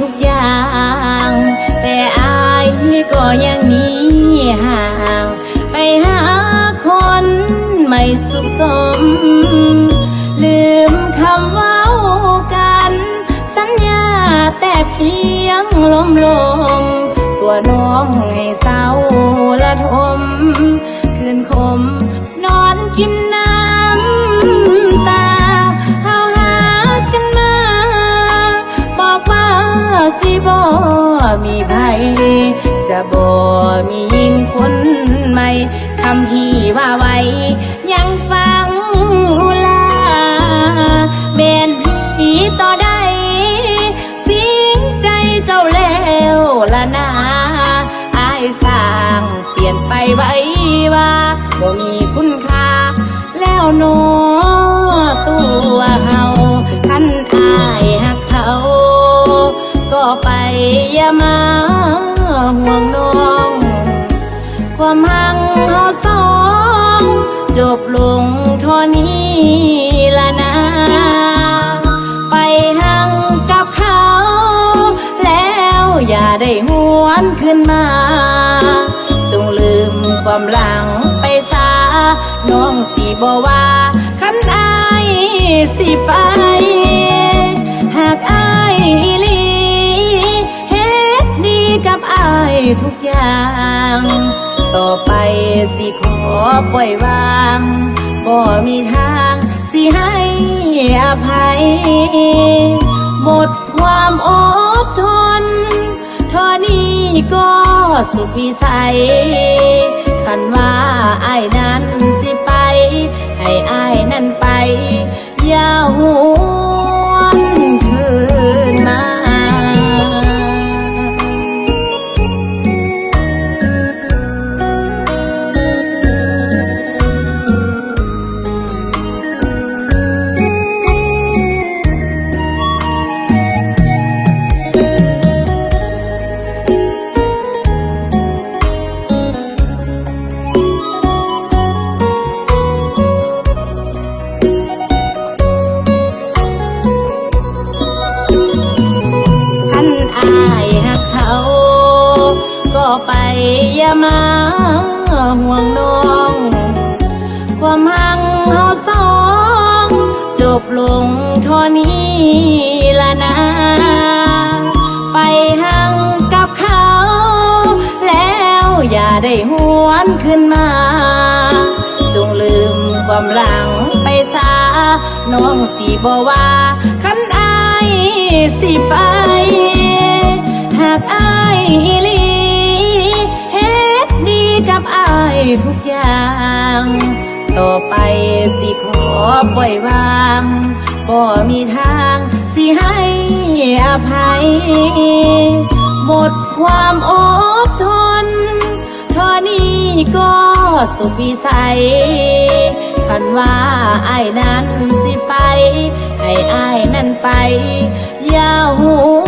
ทุกอย่าง แต่อายก็ยังหนีห่าง ไปหาคนไม่สุขสม ลืมคำว้ากัน สัญญาแต่เพียงลมลม ตัวน้องให้เศร้าละทม คืนคม นอนกินำที่ว่าไว้ยังฟัง มหังเฮาสอง จบลงเท่านี้ละนะ ไปหังกับเขา แล้วอย่าได้หวนขึ้นมา จงลืมความหลังไปซาน้องสิบว่าคันอายสิไป หากอายอีหลีเฮ็ดดีกับอายทุกอย่าง ต่อไปสิขอปล่อยวาง บ่มีทางสิให้อภัย หมดความอดทนเท่านี้ก็สุดวิสัย อย่ามาห่วงน้อง ความหังเฮาสอง จบลงเท่านี้ละนะ ไปหังกับเขา แล้วอย่าได้หวนขึ้นมา จงลืมความหลังไปซาน้องสิบว่าคันอายสิไป หากอาย ทุกอย่าง ต่อไปสิขอปล่อยวางบ่มีทางสิให้อภัย หมดความอดทนเท่านี้ก็สุดวิสัยคันว่าไอายนั้นสิไป ให้อายนั้นไป อย่าหว